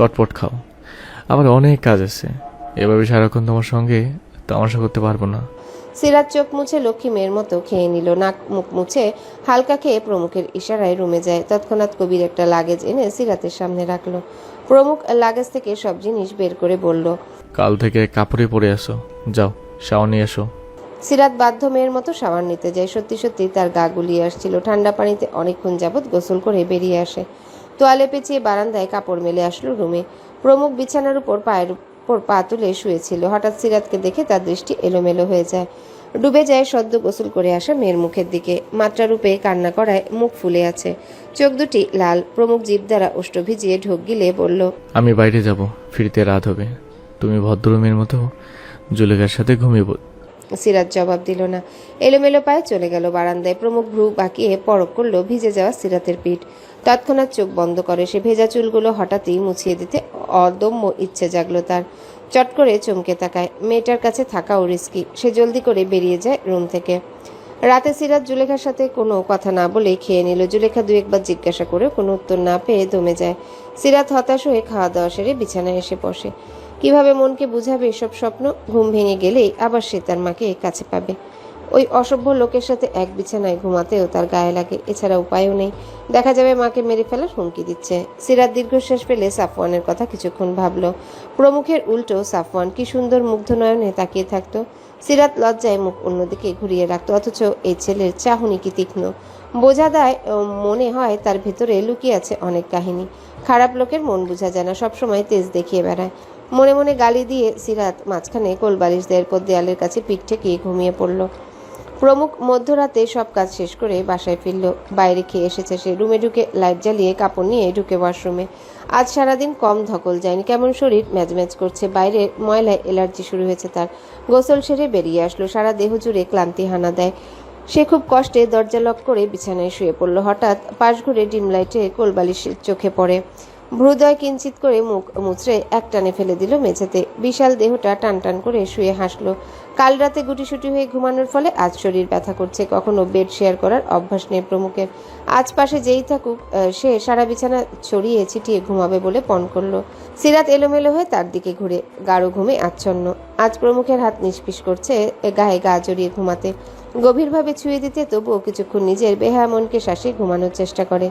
চটপট খাও। আমার অনেক কাজ আছে। এভাবে সারাক্ষণ তোমার সঙ্গে তামাশা করতে পারব না। সিরাত চোখ মুছে লক্ষ্মী মেয়ের মতো খেয়ে নিল নাক মুখ মুছে হালকা খেয়ে প্রমুখের ইশারায় রুমে যায়। তৎক্ষণাৎ কবির একটা লাগেজ এনে সিরাতের সামনে রাখল। প্রমুখ লাগেজ থেকে সব জিনিস বের করে বলল কাল থেকে কাপড়ে পরে আসো। যাও শাওয়ার নিয়ে এসো। সিরাত বাধ্য মেয়ের মতো শাওয়ার নিতে যায়। সত্যি সত্যি তার গা গুলিয়ে আসছিল। ঠান্ডা পানিতে অনেকক্ষণ যাবৎ গোসল করে বেরিয়ে আসে। তোয়ালে পেঁচিয়ে বারান্দায় কাপড় মেলে আসলো রুমে। প্রমুখ বিছানার উপর পায়ের উপর পা তুলে শুয়েছিল। হঠাৎ সিরাতকে দেখে তার দৃষ্টি এলোমেলো হয়ে যায়। ডুবে যায় সদ্য গোসল করে আসা মেয়ের মুখের দিকে। মাত্রারূপে কান্না করায় মুখ ফুলে আছে। চোখ দুটি লাল। প্রমুখ জীব দ্বারা ওষ্ঠ ভিজিয়ে ঢোক গিলে বলল আমি বাইরে যাব। ফিরতে রাত হবে। তুমি ভদ্রমের মতো জুলেখার সাথে ঘুমিয়ে পড়- সিরাজ জবাব দিল না। এলোমেলো পায়ে চলে গেল বারান্দায়। প্রমুখ ভ্রু বাঁকিয়ে পরক করল। ভিজে যাওয়া সিরাতের পিঠ। তৎক্ষণাৎ চোখ বন্ধ করে। সে ভেজা চুলগুলো হঠাৎই মুছিয়ে দিতে অদম্য ইচ্ছে জাগলো তার। চট করে চমকে তাকায়। মেয়েটার কাছে থাকাও রিস্কি সে জলদি করে বেরিয়ে যায় রুম থেকে। রাতে সিরাত জুলেখার সাথে কোনো কথা না বলে খেয়ে নিল। জুলেখা দু একবার জিজ্ঞাসা করে কোনো উত্তর না পেয়ে দমে যায়। সিরাত হতাশ হয়ে খাওয়া দাওয়া সেরে বিছানায় এসে বসে। কীভাবে মনকে বুঝাবে এসব স্বপ্ন? ঘুম ভেঙে গেলেই আবার সে তার মাকে কাছে পাবে। ওই অসভ্য লোকের সাথে এক বিছানায় ঘুমাতেও তার গায়ে লাগে, এছাড়া উপায়ও নেই। দেখা যাবে মাকে মেরে ফেলার হুমকি দিচ্ছে। সিরাত দীর্ঘশ্বাস ফেলে সাফওয়ানের কথা কিছুক্ষণ ভাবলো। প্রমুখের উল্টো সাফওয়ান কি সুন্দর মুগ্ধ নয়নে তাকিয়ে থাকতো। সিরাত লজ্জায় মুখ অন্যদিকে ঘুরিয়ে রাখতো, অথচ এই ছেলের চাহনি কি তীক্ষ্ণ। বোঝা দেয় মনে হয় তার ভেতরে লুকিয়ে আছে অনেক কাহিনী। খারাপ লোকের মন বোঝা যায় না, সবসময় তেজ দেখিয়ে বেড়ায়। মনে মনে গালি দিয়ে সিরাত মাঝখানে কোলবালিশ দেওয়ার পর দেয়ালের কাছে পিঠ ঠেকিয়ে ঘুমিয়ে পড়ল। প্রমুখ মধ্যরাতে সব কাজ শেষ করে বাসায় ফিরল। বাইরে খেয়ে এসেছে সে। রুমে ঢুকে লাইট জ্বালিয়ে কাপড় নিয়ে ঢুকে ওয়াশরুমে। আজ সারাদিন কম ধকল যায়নি। কেমন শরীর? ম্যাজ ম্যাজ করছে। বাইরে ময়লায় এলার্জি শুরু হয়েছে তার। গোসল সেরে বেরিয়ে আসলো। সারা দেহ জুড়ে ক্লান্তি হানা দেয়। সে খুব কষ্টে দরজা লক করে বিছানায় শুয়ে পড়ল। হঠাৎ পাশ ঘুরে ডিম লাইটে কোলবালিশ চোখে পড়ে। ভ্রুদয় কিঞ্চিত করে মুখ মুচড়ে এক টানে ফেলে দিল মেঝেতে। বিশাল দেহটা টান টান করে শুয়ে হাসলো। কাল রাতে গুটিসুটি হয়ে ঘুমানোর ফলে আজ শরীর ব্যথা করছে। কখনো বেড শেয়ার করার অভ্যাস নেই প্রমুখের। আজ পাশে যেই থাকুক সে সারা বিছানা ছড়িয়ে ছিটিয়ে ঘুমাবে বলে পণ করল। সিরাত এলোমেলো হয়ে তার দিকে ঘুরে, গাঢ় ঘুমে আচ্ছন্ন। আজ প্রমুখের হাত নিষ্পিস করছে গায়ে গা জড়িয়ে ঘুমাতে। গভীরভাবে ছুঁয়ে দিতে তবুও কিছুক্ষণ নিজের বেহা মনকে শ্বাসে ঘুমানোর চেষ্টা করে।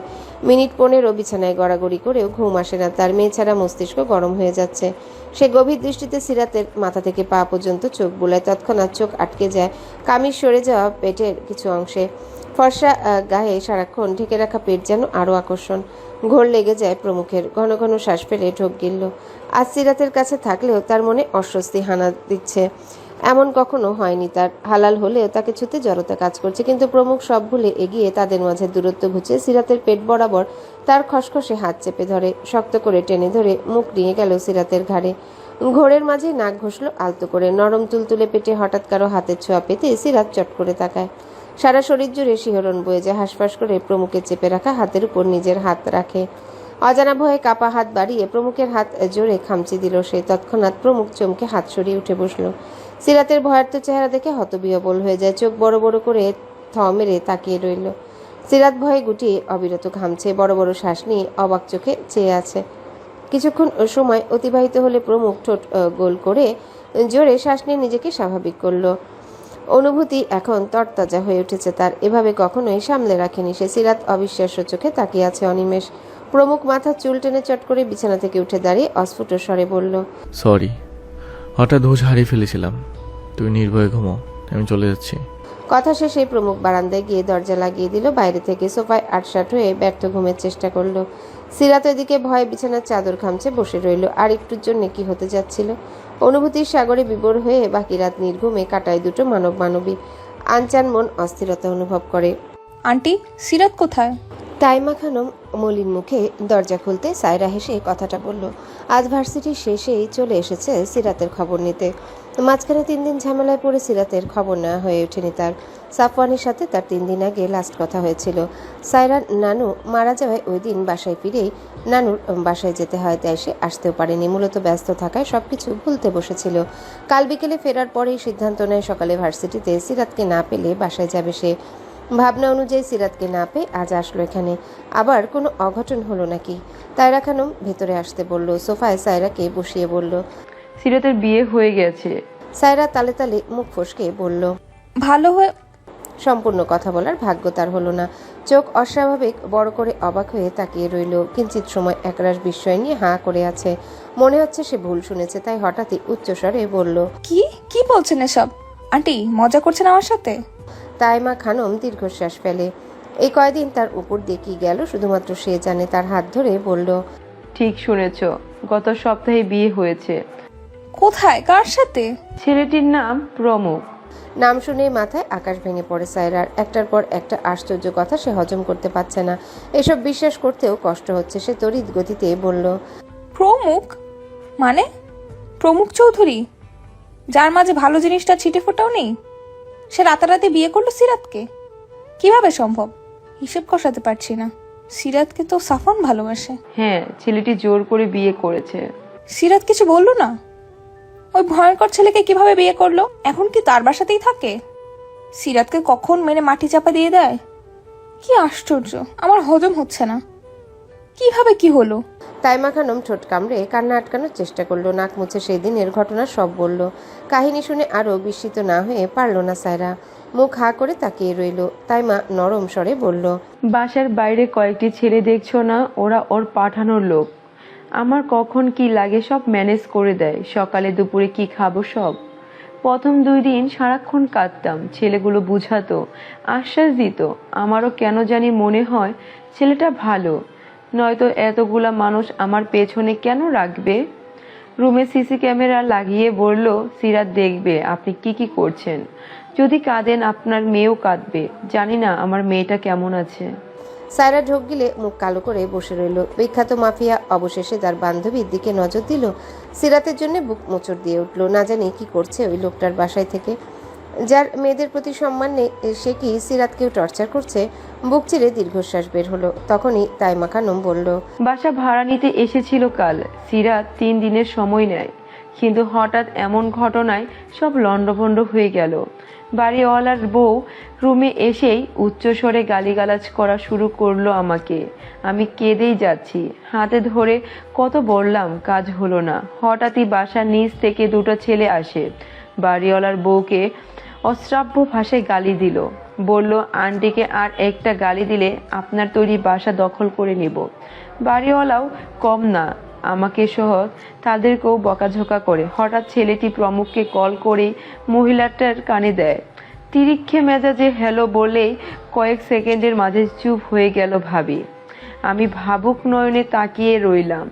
মিনিট পনেরো বিছানায় গড়াগড়ি করেও ঘুম আসে না। তার মেয়ে ছাড়া মস্তিষ্ক গরম হয়ে যাচ্ছে। সে গভীর দৃষ্টিতে সিরাতের মাথা থেকে পা পর্যন্ত চোখ বুলায়। তৎক্ষণাৎ চোখ আটকে যায়। কামিজ সরে যাওয়া পেটের কিছু অংশে। ফর্সা গায়ে সারাক্ষণ ঢেকে রাখা পেট যেন আরও আকর্ষণ। ঘোর লেগে যায় প্রমুখের। ঘন ঘন শ্বাস ফেলে ঢোক গিলল। আজ সিরাতের কাছে থাকলেও তার মনে অস্বস্তি হানা দিচ্ছে। এমন কখনো হয়নি। তার হালাল হলেও তাকে ছুতে জড়তা কাজ করছে। কিন্তু প্রমুখ সব ভুলে এগিয়ে তাদের মাঝে দূরত্ব ঘুচে সিরাতের পেট বরাবর তার খসখসে হাত চেপে ধরে, শক্ত করে টেনে ধরে মুখ নিয়ে গেল সিরাতের ঘাড়ে। ঘোরের মাঝে নাক ঘষল আলতো করে। নরম তুলতুলে পেটে হঠাৎ কারও হাতের ছোঁয়া পেতে সিরাত চট করে তাকায়। সারা শরীর জুড়ে শিহরণ বয়ে যায়। হাঁসফাঁস করে প্রমুখের চেপে রাখা হাতের উপর নিজের হাত রাখে। অজানা ভয়ে কাপা হাত বাড়িয়ে প্রমুখের হাত জোরে খামচি দিল। সে তৎক্ষণাৎ প্রমুখ চমকে হাত সরিয়ে উঠে বসল। সিরাতের ভয়ার্থ চেহারা দেখে হতবিহবল হয়ে যায়। চোখ বড় বড় করে থ মেরে তাকিয়ে রইল। সিরাত ভয়ে গুটিয়ে অবিরত ঘামছে। বড় বড় শ্বাস নিয়ে অবাক চোখে চেয়ে আছে। কিছুক্ষণ সময় অতিবাহিত হলে প্রমুখ ঠোঁট গোল করে জোরে শ্বাস নিয়ে নিজেকে স্বাভাবিক করল। অনুভূতি এখন তরতাজা হয়ে উঠেছে তার। এভাবে কখনোই সামলে রাখেনি সে। সিরাত অবিশ্বাস্য চোখে তাকিয়ে আছে অনিমেষ। প্রমুখ মাথার চুল টেনে চট করে বিছানা থেকে উঠে দাঁড়িয়ে অস্ফুট স্বরে বলল, সরি। হঠাৎ হুশ হারিয়ে ফেলেছিলাম। তুমি নির্ভয়ে ঘুমো আমি চলে যাচ্ছি। কথা শেষে প্রমুখ বারান্দায় গিয়ে দরজা লাগিয়ে দিল বাইরে থেকে সোফায় আটসাট হয়ে ব্যর্থ ঘুমের চেষ্টা করল। সিরাত এদিকে ভয়ে বিছানার চাদর খামছে বসে রইল আর একটুর জন্য কি হতে যাচ্ছিল? অনুভূতির সাগরে বিবর হয়ে বাকি রাত নির্ঘুমে কাটায় দুটো মানব মানবী আনচান মন অস্থিরতা অনুভব করে। আন্টি সিরাত কোথায়? তাইমা খানম মলিন মুখে দরজা খুলতে সায়রা হেসে কথাটা বলল, আজ ভার্সিটির শেষেই চলে এসেছে সিরাতের খবর নিতে। মাঝখানে তিন দিন ঝামেলায় পড়ে সিরাতের খবর নেওয়া হয়ে ওঠেনি তার। সাফওয়ানের সাথে তার তিন দিন আগে লাস্ট কথা হয়েছিল। সায়রা নানু মারা যাওয়ায় ওই দিন বাসায় ফিরেই নানুর বাসায় যেতে হয়, তাই সে আসতেও পারেনি। মূলত ব্যস্ত থাকায় সব কিছু ভুলতে বসেছিল। কাল বিকেলে ফেরার পরেই সিদ্ধান্ত নেয় সকালে ভার্সিটিতে সিরাতকে না পেলে বাসায় যাবে সে। ভাবনা অনুযায়ী সিরাতকে না পেয়ে আজ আসলো এখানে। আবার কোনো অঘটন হলো নাকি? তাইরা খানম ভেতরে আসতে বলল। সোফায় সায়রাকে বসিয়ে বলল সিরাতের বিয়ে হয়ে গেছে। সায়রা তালে তালে মুখ ফসকে বলল ভালো হয়ে সম্পূর্ণ কথা বলার ভাগ্য তার হলো না। চোখ অস্বাভাবিক বড় করে অবাক হয়ে তাকিয়ে রইল। কিঞ্চিত সময় একরাশ বিস্ময় নিয়ে হাঁ করে আছে। মনে হচ্ছে সে ভুল শুনেছে তাই হঠাৎই উচ্চস্বরে বলল কি? কি বলছেন এসব? আন্টি মজা করছেন আমার সাথে? তাইমা খানম দীর্ঘশ্বাস ফেলে। এই কয়দিন তার উপর দিয়ে কি গেল শুধুমাত্র সে জানে তার হাত ধরে বলল ঠিক শুনেছ গত সপ্তাহে বিয়ে হয়েছে। কোথায়? কার সাথে? ছেলেটির নাম প্রমুখ। নাম শুনে মাথায় আকাশ ভেঙে পড়ে সায়রার। একটার পর একটা আশ্চর্য কথা সে হজম করতে পারছে না। এসব বিশ্বাস করতেও কষ্ট হচ্ছে। সে তড়িৎ গতিতে বলল প্রমুখ? মানে? প্রমুখ চৌধুরী? যার মাঝে ভালো জিনিসটা ছিটে ফোটাও নেই সে রাতারাতি বিয়ে করল সিরাতকে। কীভাবে সম্ভব? হিসেব কষাতে পারছি না। সিরাতকে তো সাফন ভালোবাসে। হ্যাঁ ছেলেটি জোর করে বিয়ে করেছে। সিরাত কিছু বলল না? ওই ভয়ঙ্কর ছেলেকে কীভাবে বিয়ে করল? এখন কি তার বাসাতেই থাকে? সিরাতকে কখন মেনে মাটি চাপা দিয়ে দেয়? কি আশ্চর্য আমার হজম হচ্ছে না। কীভাবে কি হলো? তাইমা খানম ঠোঁট কামড়ে কান্না আটকানোর চেষ্টা করল। নাক মুছে সেই দিনের ঘটনা সব বলল। কাহিনী শুনে আরও বিস্মিত না হয়ে পারল না সায়রা। মুখ হা করে তাকিয়ে রইল। তাইমা নরম স্বরে বলল, বাসার বাইরে কয়েকটি ছেলে দেখছ না? ওরা ওর পাঠানোর লোক। আমার কখন কি লাগে সব ম্যানেজ করে দেয়। সকালে দুপুরে কি খাব সব? প্রথম দুই দিন সারাক্ষণ কাঁদতাম। ছেলেগুলো বুঝাতো, আশ্বাস দিত, আমারও কেন জানি মনে হয় ছেলেটা ভালো। নয়তো এতগুলা মানুষ আমার পেছনে কেন রাখবে? রুমে সিসি ক্যামেরা লাগিয়ে বলল, সিরাত দেখবে, আপনি কি কি করছেন? যদি কাঁদেন, আপনার মেয়েও কাঁদবে। জানি না আমার মেয়েটা কেমন আছে। সায়রা ঢোক গিলে মুখ কালো করে বসে রইল। বিখ্যাত মাফিয়া অবশেষে তার বান্ধবীর দিকে নজর দিল। সিরাতের জন্য বুক মোচড় দিয়ে উঠল। না জানি কি করছে ওই লোকটার বাসায় থেকে। যার মেয়েদের প্রতি সম্মান নেই, সে কি সিরাতকেও টর্চার করছে? বুক চিরে দীর্ঘশ্বাস বের হলো। তখনই তাইমা খানম বলল, বাসা ভাড়া নিতে এসেছিল কাল। সিরাত তিন দিনের সময় নেয়। কিন্তু হঠাৎ এমন ঘটনায় সব লণ্ডভণ্ড হয়ে গেল। বাড়িওয়ালার বউ রুমে এসেই উচ্চস্বরে গালিগালাজ করা শুরু করল আমাকে। আমি কেঁদেই যাচ্ছি। হাতে ধরে কত বললাম, কাজ হলো না। হঠাৎই বাসার নিচ থেকে দুটো ছেলে আসে। বাড়িওয়ালার বউকে অশ্রাব্য ভাষায় গালি দিল। বলল, আন্টিকে আর একটা গালি দিলে আপনার তৈরি বাসা দখল করে নেব। বাড়িওয়ালাও কম না। আমাকে সহ তাদেরকেও বকাঝোকা করে। হঠাৎ ছেলেটি প্রমুখকে কল করে মহিলাটার কানে দেয়। তিরিক্ষে মেজাজে হ্যালো বলেই কয়েক সেকেন্ডের মাঝে চুপ হয়ে গেল ভাবি। আমি ভাবুক নয়নে তাকিয়ে রইলাম।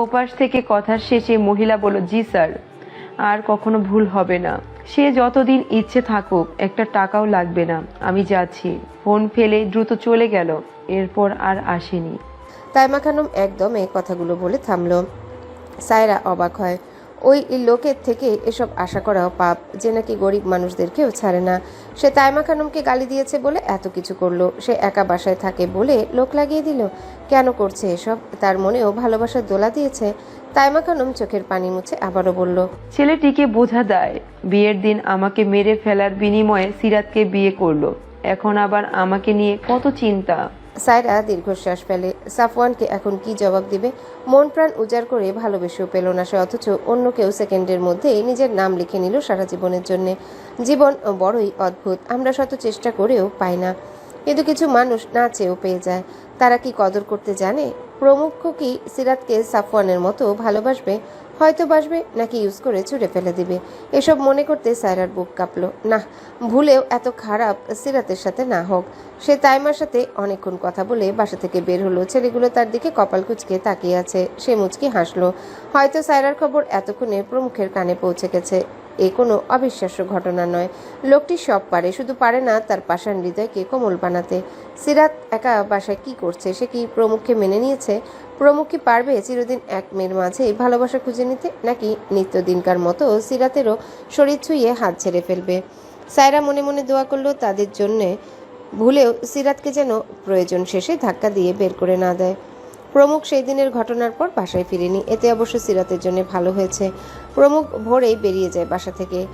ওপাশ থেকে কথার শেষে মহিলা বলল, জি স্যার। আর কখনো ভুল হবে না। সে যতদিন ইচ্ছে থাকুক, একটা টাকাও লাগবে না। আমি যাচ্ছি। ফোন ফেলে দ্রুত চলে গেল। এরপর আর আসেনি। তাইমা খানম একদম এই কথাগুলো বলে থামল। সায়রা অবাক হয়। ওই লোকের থেকে এসব আশা করাও পাপ, যে নাকি গরিব মানুষদেরকেও ছাড়ে না। সে তাইমা খানমকে গালি দিয়েছে বলে এত কিছু করল। সে একা বাসায় থাকে বলে লোক লাগিয়ে দিল। কেন করছে এসব? তার মনেও ভালোবাসার দোলা দিয়েছে। তাইমা খানম চোখের পানি মুছে আবারও বলল, ছেলেটিকে বোঝা দেয় বিয়ের দিন আমাকে মেরে ফেলার বিনিময়ে সিরাতকে বিয়ে করল। এখন আবার আমাকে নিয়ে কত চিন্তা। সায়রা দীর্ঘশ্বাস ফেলে। সাফওয়ানকে এখন কি জবাব দিবে? মন প্রাণ উজাড় করে ভালোবেসেও পেল না সে, অথচ অন্য কেউ সেকেন্ডের মধ্যেই নিজের নাম লিখে নিল সারা জীবনের জন্য। জীবন বড়ই অদ্ভুত, আমরা শত চেষ্টা করেও পাই না। কিন্তু কিছু মানুষ না চেয়েও পেয়ে যায়। তারা কি কদর করতে জানে? প্রমুখ কি সিরাতকে সাফওয়ানের মতো ভালোবাসবে? হয়তো বাসবে নাকি ইউজ করে ছুঁড়ে ফেলে দিবে। এসব মনে করতে সায়রার বুক কাঁপলো। না ভুলেও এত খারাপ সিরাতের সাথে না হোক। সে তাইমার সাথে অনেকক্ষণ কথা বলে বাসা থেকে বের হলো। ছেলেগুলো তার দিকে কপাল কুচকে তাকিয়ে আছে। সে মুচকি হাসলো। হয়তো সায়রার খবর এতক্ষণে প্রমুখের কানে পৌঁছে গেছে। এ কোনো অবিশ্বাস্য ঘটনা নয়। লোকটি সব পারে, শুধু পারে না, তার পাষাণ হৃদয়কে কোমল বানাতে। সিরাত একা বাসায় কি করছে, সে কি প্রমুখকে মেনে নিয়েছে? প্রমুখ কি পারবে চিরদিন এক মেয়ের মাঝে ভালোবাসা খুঁজে নিতে, নাকি নিত্যদিনকার মতো সিরাতেরও শরীর ছুঁয়ে হাত ছেড়ে ফেলবে? সায়রা মনে মনে দোয়া করল তাদের জন্যে, ভুলেও সিরাতকে যেন প্রয়োজন শেষে ধাক্কা দিয়ে বের করে না দেয়। প্রমুখ সেই দিনের ঘটনার পর বাসায় ফিরেনি। এতে অবশ্য সিরাতের জন্য ভালো হয়েছে। প্রমুখ ভোরেই বেরিয়ে যায় বাসা থেকে।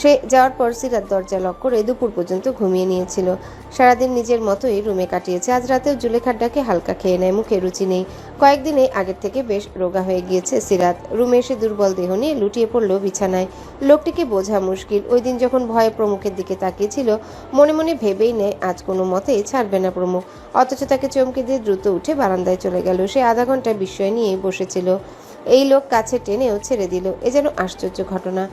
সে যাওয়ার পর সিরাত দরজা লক করে দুপুর পর্যন্ত ঘুমিয়ে নিয়েছিল। সারাদিন নিজের মতোই রুমে কাটিয়েছে। আজ রাতেও জুলেখার ডাকে হালকা খেয়ে নেয়, মুখে রুচি নেই। কয়েকদিনে আগের থেকে বেশ রোগা হয়ে গিয়েছে সিরাত। রুমে এসে দুর্বল দেহ নিয়ে লুটিয়ে পড়ল বিছানায়। লোকটিকে বোঝা মুশকিল। ওই দিন যখন ভয়ে প্রমুখের দিকে তাকিয়েছিল, মনে মনে ভেবেই নেয়, আজ কোনো মতেই ছাড়বে না প্রমুখ। অথচ তাকে চমকে দিয়ে দ্রুত উঠে বারান্দায় চলে গেল। সে আধা ঘণ্টা বিস্ময় নিয়ে বসেছিল। এই লোক কাছে টেনেও ছেড়ে দিল। এ যেন আশ্চর্য ঘটনা।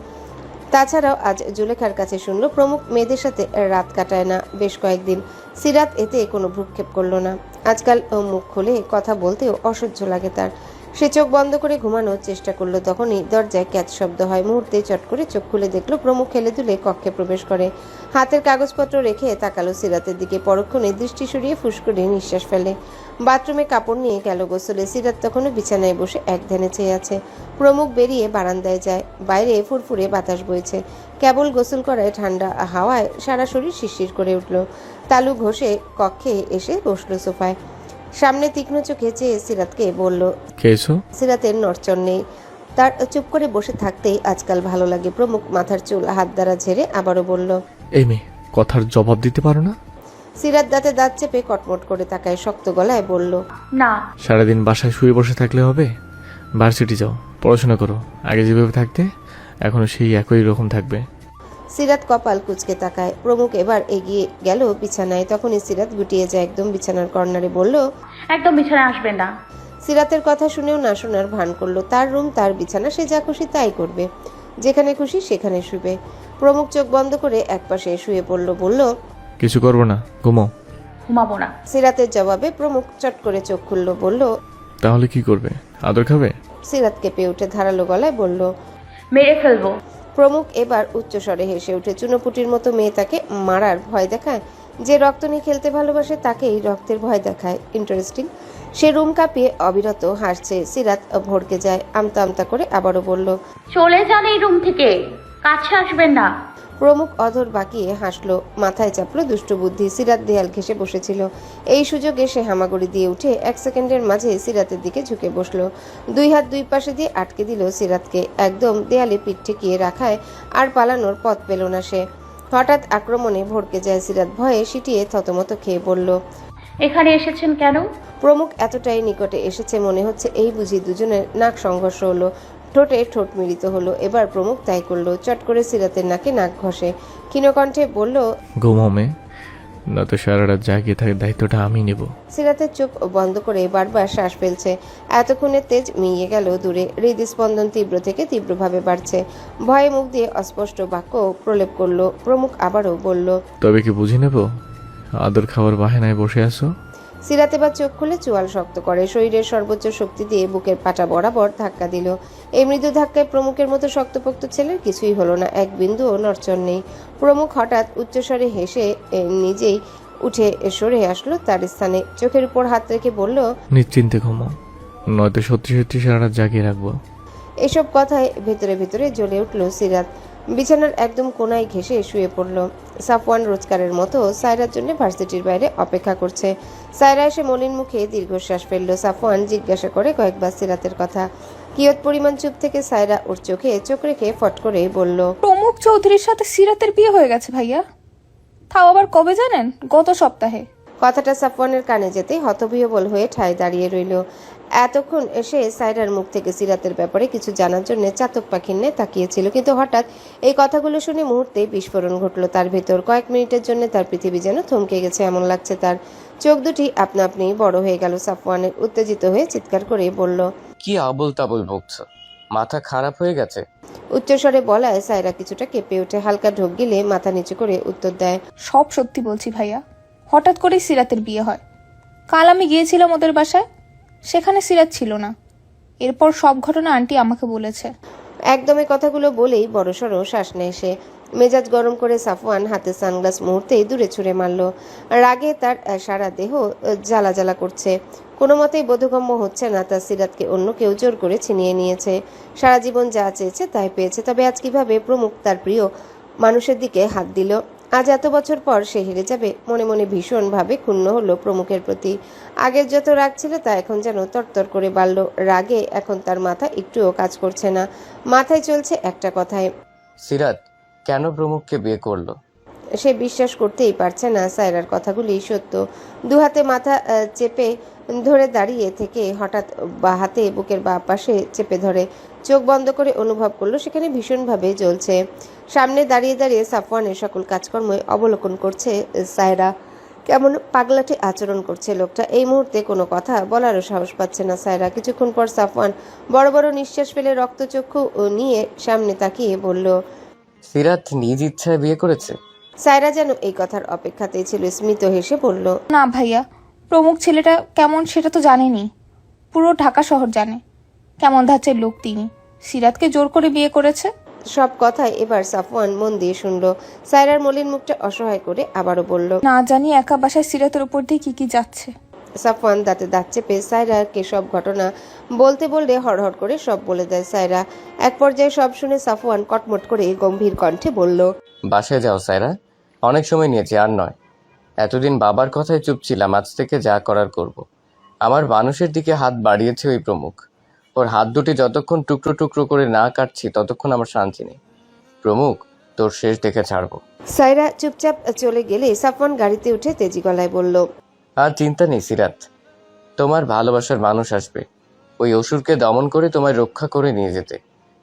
তাছাড়াও আজ জুলেখার কাছে শুনল, প্রমুখ মেয়েদের সাথে রাত কাটায় না, বেশ কয়েকদিন। সিরাত এতে কোনো ভ্রুক্ষেপ করল না। আজকাল মুখ খুলে কথা বলতেও অসহ্য লাগে তার। সে চোখ বন্ধ করে ঘুমানোর চেষ্টা করল। তখনই দরজায় ক্যাচ শব্দ হয়। মুহূর্তে চট করে চোখ খুলে দেখল, প্রমুখ খেলে দুলে কক্ষে প্রবেশ করে। হাতের কাগজপত্র রেখে তাকালো সিরাতের দিকে। পরক্ষণে দৃষ্টি সরিয়ে ফুস করে নিঃশ্বাস ফেলে। বাথরুমে কাপড় নিয়ে গেল গোসলে। সিরাত তখনও বিছানায় বসে এক ধ্যানে চেয়ে আছে। প্রমুখ বেরিয়ে বারান্দায় যায়। বাইরে ফুরফুরে বাতাস বইছে। কেবল গোসল করায় ঠান্ডা হাওয়ায় সারা শরীর শিরশির করে উঠল। তালু ঘষে কক্ষে এসে বসল সোফায়। সামনে তীক্ষ্ণ চোখে চেয়ে সিরাতকে বলল খেয়েছো? সিরাতের নড়চড় নেই। তার চুপ করে বসে থাকতেই আজকাল ভালো লাগে প্রমুখ মাথার চুল হাত দ্বারা ঝেড়ে আবারও বলল এই মেয়ে কথার জবাব দিতে পারো না? সিরাত দাঁতে দাঁত চেপে কটমট করে তাকায় শক্ত গলায় বলল না। সারাদিন বাসায় শুয়ে বসে থাকলে হবে? ভার্সিটি যাও পড়াশোনা করো। আগে যেভাবে থাকতে এখনও সেই একই রকম থাকবে। সিরাত কপাল কুচকে তাকায়। প্রমুখ এবার এগিয়ে গেল বিছানায়। তখনই সিরাত গুটিয়ে যায় একদম বিছানার কর্নারে বলল একদম বিছানায় আসবেন না। সিরাতের কথা শুনেও না শোনার ভান করল। তার রুম তার বিছানা সে যা খুশি তাই করবে। যেখানে খুশি সেখানে শুবে। প্রমুখ চোখ বন্ধ করে একপাশে শুয়ে পড়ল বলল কিছু করব না ঘুমো। ঘুমাবো না। সিরাতের জবাবে প্রমুখ চট করে চোখ খুলল বলল তাহলে কি করবে? আদর খাবে? সিরাত কেঁপে উঠে ধারালো গলায় বলল মেরে ফেলব। প্রমুখ এবার উচ্চস্বরে হেসে উঠে চুনোপুটির মতো মেয়ে তাকে মারার ভয় দেখায়। যে রক্ত নিয়ে খেলতে ভালোবাসে, তাকেই রক্তের ভয় দেখায়। ইন্টারেস্টিং সে রুম কাঁপিয়ে অবিরত হাসছে। সিরাত ভরকে যায়, আমতা আমতা করে আবারও বলল, চলে যান এই রুম থেকে। কাছে আসবেন না। প্রমুখ অধর বাঁকিয়ে হাসলো মাথায় চাপলো দুষ্ট বুদ্ধি সিরাত দেয়াল ঘেসে বসেছিল। এই সুযোগে সে হামাগুড়ি দিয়ে উঠে এক সেকেন্ডের মাঝে সিরাতের দিকে ঝুঁকে বসল। দুই হাত দুই পাশে দিয়ে আটকে দিল সিরাতকে। একদম দেয়ালে পিঠ ঠেকিয়ে রাখায় আর পালানোর পথ পেল না সে। হঠাৎ আক্রমণে ভড়কে যায় সিরাত ভয়ে সিটিয়ে থতমত খেয়ে বলল এখানে এসেছেন কেন? প্রমুখ এতটাই নিকটে এসেছে মনে হচ্ছে এই বুঝি দুজনের নাক সংঘর্ষ হলো। ঠোঁটে ঠোঁট মিলিত হলো। এবার প্রমুখ তাই করল চট করে সিরাতের নাকে নাক ঘষে। ক্ষীণকণ্ঠে বলল ঘুমাও মেয়ে নয়তো সারা রাত জাগিয়ে থাকার দায়িত্বটা আমি নেব। সিরাতের চোখ বন্ধ করে বারবার শ্বাস ফেলছে। এতক্ষণে তেজ মিইয়ে গেল দূরে। হৃদস্পন্দন তীব্র থেকে তীব্রভাবে বাড়ছে। ভয়ে মুখ দিয়ে অস্পষ্ট বাক্য প্রলেপ করল। প্রমুখ আবারও বলল তবে কি বুঝে নেব? আদর খাওয়ার বাহানায় বসে আছো? সিরাত এবার চোখ খুলে চোয়াল শক্ত করে। শরীরের সর্বোচ্চ শক্তি দিয়ে বুকের পাটা বরাবর ধাক্কা দিল। এই মৃদু ধাক্কায় প্রমুখের মতো শক্তপোক্ত ছেলের কিছুই হলো না। এক বিন্দুও নড়চড় নেই। প্রমুখ হঠাৎ উচ্চস্বরে হেসে নিজেই উঠে সরে আসলো তার স্থানে। চোখের উপর হাত রেখে বলল নিশ্চিন্তে ঘুমাও। নয়তো সত্যি সত্যি সারা রাত জাগিয়ে রাখব। এসব কথায় ভেতরে ভেতরে জ্বলে উঠল সিরাত। বিছানার একদম কোনায় ঘেসে শুয়ে পড়ল। সাফওয়ান রোজগারের মতো সায়রার জন্য ভার্সিটির বাইরে অপেক্ষা করছে। সায়রা এসে মলিন মুখে দীর্ঘশ্বাস ফেলল। সাফওয়ান জিজ্ঞাসা করে কয়েকবার সিরাতের কথা। কিয়ত পরিমাণ চুপ থেকে সায়রা ওর চোখে চোখ রেখে ফট করে বলল প্রমুখ চৌধুরীর সাথে সিরাতের বিয়ে হয়ে গেছে ভাইয়া। তাও আবার কবে জানেন? গত সপ্তাহে। কথাটা সাফওয়ানের কানে যেতেই হতবিহবল হয়ে ঠায় দাঁড়িয়ে রইল। এতক্ষণ এসে সাইরার মুখ থেকে সিরাতের ব্যাপারে কিছু জানার জন্য চাতক পাখির ন্যায় তাকিয়েছিল। কিন্তু হঠাৎ এই কথাগুলো শুনে মুহূর্তে বিস্ফোরণ ঘটল তার ভেতর। কয়েক মিনিটের জন্য তার পৃথিবী যেন থমকে গেছে এমন লাগছে তার। চোখ দুটি আপনা আপনি বড় হয়ে গেল। সাফওয়ানের উত্তেজিত হয়ে চিৎকার করে বলল কি আবল তাবল বকছো? মাথা খারাপ হয়ে গেছে? উচ্চস্বরে বলায় সাইরা কিছুটা কেঁপে ওঠে। হালকা ঢোক গিলে মাথা নিচু করে উত্তর দেয় সব সত্যি বলছি ভাইয়া। হঠাৎ করেই সিরাতের বিয়ে হয়। কাল আমি গিয়েছিলাম ওদের বাসায়। সেখানে সিরাত ছিল না। এরপর সব ঘটনা আন্টি আমাকে বলেছে। একদম এই কথাগুলো বলেই বড়সড় শ্বাস নেয় সে। মেজাজ গরম করে সাফওয়ান হাতে সানগ্লাস মুহূর্তেই দূরে ছুঁড়ে মারল। রাগে তার সারা দেহ জ্বালা জ্বালা করছে। কোনো মতেই বোধগম্য হচ্ছে না তার সিরাতকে অন্য কেউ জোর করে ছিনিয়ে নিয়েছে। সারা জীবন যা চেয়েছে তাই পেয়েছে। তবে আজ কীভাবে প্রমুখ তার প্রিয় মানুষের দিকে হাত দিল? আজ এত বছর পর সে হেরে যাবে মনে মনে ভীষণভাবে ক্ষুণ্ণ হলো প্রমুখের প্রতি। আগের যত রাগ ছিল তা এখন যেন তরতর করে বাড়ল। রাগে এখন তার মাথা একটুও কাজ করছে না। মাথায় চলছে একটা কথায় সিরাত কেন প্রমুখকে বিয়ে করল? সে বিশ্বাস করতেই পারছে না সায়রার কথাগুলি সত্য। দু হাতে মাথা চেপে ধরে দাঁড়িয়ে থেকে হঠাৎ বা হাতে বুকের বা পাশে চেপে ধরে চোখ বন্ধ করে অনুভব করল সেখানে ভীষণভাবে জ্বলছে। সামনে দাঁড়িয়ে দাঁড়িয়ে সাফওয়ানের সকল কাজকর্ম অবলোকন করছে সায়রা। কেমন পাগলাটে আচরণ করছে লোকটা এই মুহূর্তে কোনো কথা বলারও সাহস পাচ্ছে না সায়রা। কিছুক্ষণ পর সাফওয়ান বড় বড় নিঃশ্বাস ফেলে রক্তচক্ষু ও নিয়ে সামনে তাকিয়ে বলল সিরাত নিজ ইচ্ছায় বিয়ে করেছে? সায়রা যেন এই কথার অপেক্ষাতেই ছিল স্মিত হেসে বলল না ভাইয়া প্রমুখ ছেলেটা কেমন সেটা তো জানেনি। পুরো ঢাকা শহর জানে। কেমন ধাঁচের লোক তিনি। সিরাতকে জোর করে বিয়ে করেছে? সব কথাই এবার সাফওয়ান মন দিয়ে শুনল। সায়রার মলিন মুখটা অসহায় করে আবারও বলল না জানি একা বাসায় সিরাতের উপর দিয়ে কি কি যাচ্ছে। সাফওয়ান দাঁতে দাঁত চেপে সায়রাকে সব ঘটনা বলতে বললে হড়হড় করে সব বলে দেয় সায়রা এক পর্যায়ে সব শুনে সাফওয়ান কটমট করে গম্ভীর কণ্ঠে বলল বাসায় যাও সাইরা। অনেক সময় নিয়েছি আর নয়। এতদিন বাবার কথায় চুপ ছিলাম আজ থেকে যা করার করব। আমার মানুষের দিকে হাত বাড়িয়েছে ওই প্রমুখ। ওর হাত দুটি যতক্ষণ টুকরো টুকরো করে না কাটছি ততক্ষণ আমার শান্তি নেই। প্রমুখ তোর শেষ দেখে ছাড়বো। সাইরা চুপচাপ চলে গেলে সাফওয়ান গাড়িতে উঠে তেজি গলায় বলল আর চিন্তা নেই সিরাত। তোমার ভালোবাসার মানুষ আসবে। ওই অসুরকে দমন করে তোমায় রক্ষা করে নিয়ে যেতে।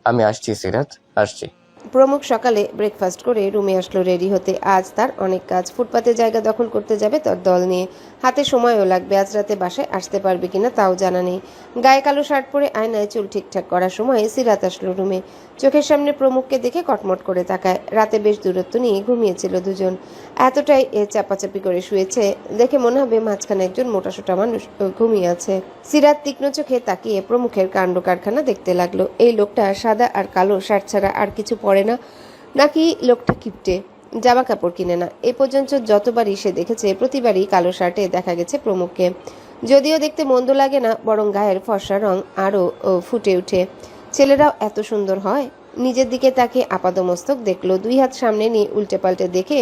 আমি আসছি সিরাত আসছি। প্রমুখ সকালে ব্রেকফাস্ট করে রুমে আসলো রেডি হতে। আজ তার অনেক কাজ। ফুটপাতে জায়গা দখল করতে যাবে তার দল নিয়ে। হাতে সময়ও লাগবে। আজ রাতে বাসায় আসতে পারবে কিনা তাও জানা নেই। গায়ে কালো শার্ট পরে আয়নায় চুল ঠিকঠাক করার সময় সিরাত আসলো রুমে। চোখের সামনে প্রমুখকে দেখে কটমট করে তাকায়। রাতে বেশ দূরত্ব নিয়ে ঘুমিয়েছিল দুজন। এতটাই এ চাপাচাপি করে শুয়েছে, দেখে মনে হবে মাঝখানে একজন মোটাসোটা মানুষ ঘুমিয়ে আছে। সিরাত তীক্ষ্ণ চোখে তাকিয়ে প্রমুখের কাণ্ড কারখানা দেখতে লাগল। এই লোকটা সাদা আর কালো শার্ট ছাড়া আর কিছু পরে না, নাকি লোকটা কিপটে জামা কাপড় কিনে না। এ পর্যন্ত যতবারই সে দেখেছে, প্রতিবারই কালো শার্টে দেখা গেছে প্রমুখকে। যদিও দেখতে মন্দ লাগে না, বরং গায়ের ফর্সা রং আরও ফুটে ওঠে। ছেলেরাও এত সুন্দর হয়। নিজের দিকে তাকে আপাদমস্তক দেখল। দুই হাত সামনে নিয়ে উল্টে পাল্টে দেখে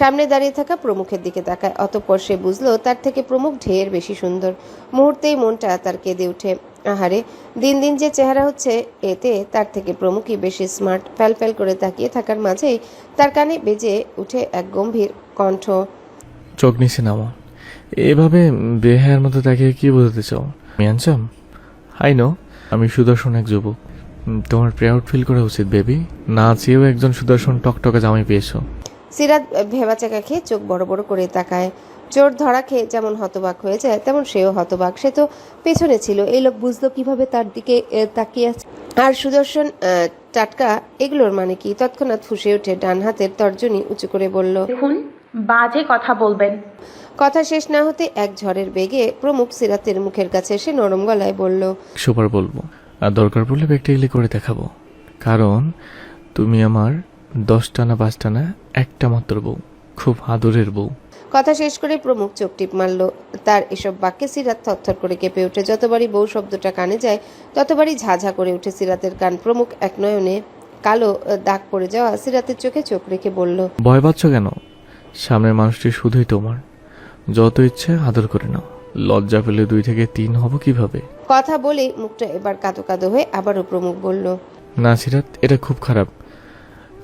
সামনে দাঁড়িয়ে থাকা প্রমুখের দিকে তাকায়। অতঃপর সে বুঝলো, তার থেকে প্রমুখ ঢের বেশি সুন্দর। মুহূর্তেই মনটা তার কেঁদে উঠে আহারে, দিন দিন যে চেহারা হচ্ছে, এতে তার থেকে প্রমুখই বেশি স্মার্ট। ফ্যাল ফ্যাল করে তাকিয়ে থাকার মাঝেই তার কানে বেজে উঠে এক গম্ভীর কণ্ঠ। চোখ নিচে নামো। এভাবে বেহায়ার মতো তাকিয়ে কি বোঝাতে চাও? আমি আনসাম নো, আমি সুদর্শন এক যুবক। তোমার প্রাউড ফিল করা উচিত বেবি না চেয়েও একজন সুদর্শন টকটকে জামাই পেয়েছ। সিরাত ভেবাচাকা খেয়ে চোখ বড় বড় করে তাকায়। চোর ধরা খেয়ে যেমন হতবাক হয়ে যায় তেমন সেও হতবাক। সে তো পেছনে ছিল। এই লোক বুঝলো কীভাবে তার দিকে তাকিয়ে আছে। আর সুদর্শন আহ, টাটকা এগুলোর মানে কি? তৎক্ষণাৎ ফুসে ওঠে ডান হাতের তর্জনী উঁচু করে বলল দেখুন বাজে কথা বলবেন। কথা শেষ না হতে এক ঝড়ের বেগে প্রমুখ সিরাতের মুখের কাছে এসে নরম গলায় বলল সুপার বলব। আর দরকার পড়লে প্র্যাকটিক্যালি করে দেখাবো। কারণ তুমি আমার দশটা না পাঁচটা না একটা মাত্র বউ খুব আদরের বউ। কথা শেষ করে প্রমুখ চোখ টিপ মারল। তার এসব বাক্যে সিরাত থরথর করে কেঁপে ওঠে। যতবারই বউ শব্দটা কানে যায় ততবারই ঝাঝা করে ওঠে সিরাতের কান। প্রমুখ এক নয়নে কালো দাগ পড়ে যাওয়া সিরাতের চোখে চোখ রেখে বলল ভয় পাচ্ছ কেন? সামনের মানুষটি শুধুই তোমার। যত ইচ্ছে আদর করে নাও। লজ্জা পেলে দুই থেকে তিন হব কীভাবে? কথা বলে মুখটা এবার কাঁদো কাঁদো হয়ে আবারও প্রমুখ বলল না সিরাত এটা খুব খারাপ।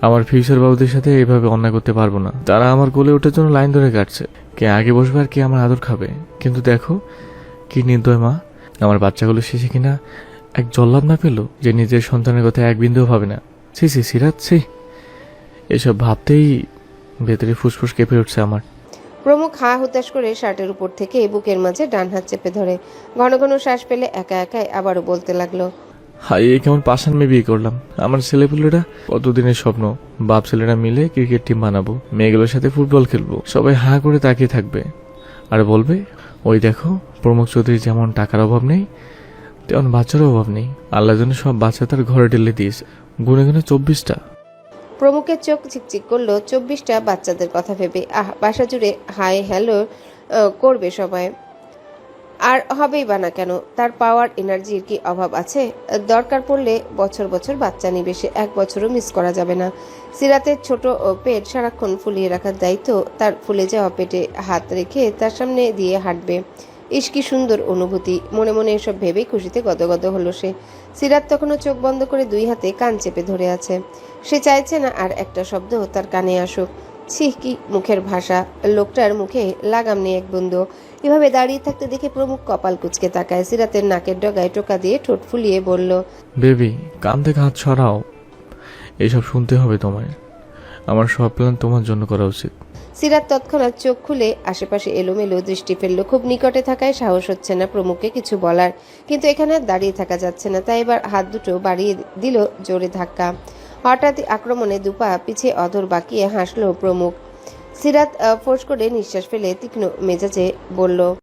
আমার ফিউচার বাবুদের সাথে এইভাবে অন্যায় করতে পারব না। তারা আমার কোলে ওঠার জন্য লাইন ধরে কাটছে। কে আগে বসবে আর কে আমার আদর খাবে। কিন্তু দেখো, কি নির্দয় মা। আমার বাচ্চাগুলো শেষে কিনা এক জল্লাদ না পেল যে নিজের সন্তানের কথা এক বিন্দুও ভাবে না। ছি ছি, সিরাত, ছি। এসব ভাবতেই ভেতরে ফুসফুস কেঁপে উঠছে আমার। প্রমুখ হা হুতাশ করে শার্টের উপর থেকে বুকের মাঝে ডান হাত চেপে ধরে। ঘন ঘন শ্বাস পেলে একা একাই আবারও বলতে লাগল, হাই এ কেমন পাশান মেয়ে বিয়ে করলাম? আমার ছেলেপুলেরা? কতদিনের স্বপ্ন? বাপ ছেলেরা মিলে ক্রিকেট টিম বানাবো, মেয়েগুলোর সাথে ফুটবল খেলব। সবাই হাঁ করে তাকিয়ে থাকবে। আর বলবে, ওই দেখো, প্রমুখ চৌধুরী যেমন টাকার অভাব নেই, তেমন বাচ্চারও অভাব নেই। আল্লাহ যেন সব বাচ্চা তার ঘরে ঢেলে দিয়েছে। গুনে গুনে চব্বিশটা। প্রমুখের চোখ চিকচিক করল চব্বিশটা বাচ্চাদের কথা ভেবে। আহ, বাসা জুড়ে হাই হ্যালো করবে সবাই। আর হবেই বা না কেন, তার পাওয়ার এনার্জির কি অভাব আছে? দরকার পড়লে বছর বছর বাচ্চা নিবে, সে এক বছরও মিস করা যাবে না। সিরাতের ছোট পেট সারাক্ষণ ফুলিয়ে রাখার দায়িত্ব তার ফুলে যাওয়া পেটে হাত রেখে তার সামনে দিয়ে হাঁটবে। ইস, কি সুন্দর অনুভূতি। মনে মনে এসব ভেবেই খুশিতে গদগদ হলো সে। সিরাত তখনও চোখ বন্ধ করে দুই হাতে কান চেপে ধরে আছে। সে চাইছে না আর একটা শব্দ তার কানে আসুক। ছিহ কি মুখের ভাষা। লোকটার মুখে লাগাম নেই এক বন্ধু। এভাবে দাঁড়িয়ে থাকতে দেখে প্রমুখ কপাল কুচকে তাকায়। সিরাতের নাকের ডগায় টোকা দিয়ে ঠোঁট ফুলিয়ে বলল, বেবি, কান থেকে হাত ছড়াও এসব শুনতে হবে তোমায়। আমার সব প্ল্যান তোমার জন্য করা উচিত। সিরাত তৎক্ষণাৎ চোখ খুলে আশেপাশে এলোমেলো দৃষ্টি ফেলল। খুব নিকটে থাকায় সাহস হচ্ছে না প্রমুখকে কিছু বলার। কিন্তু এখানে আর দাঁড়িয়ে থাকা যাচ্ছে না। তাই এবার হাত দুটো বাড়িয়ে দিল জোরে ধাক্কা। হঠাৎ আক্রমণে দুপা পিছিয়ে অধর বাকিয়ে হাসলো প্রমুখ। সিরাত ফোর্স করে নিঃশ্বাস ফেলে তীক্ষ্ণ মেজাজে বলল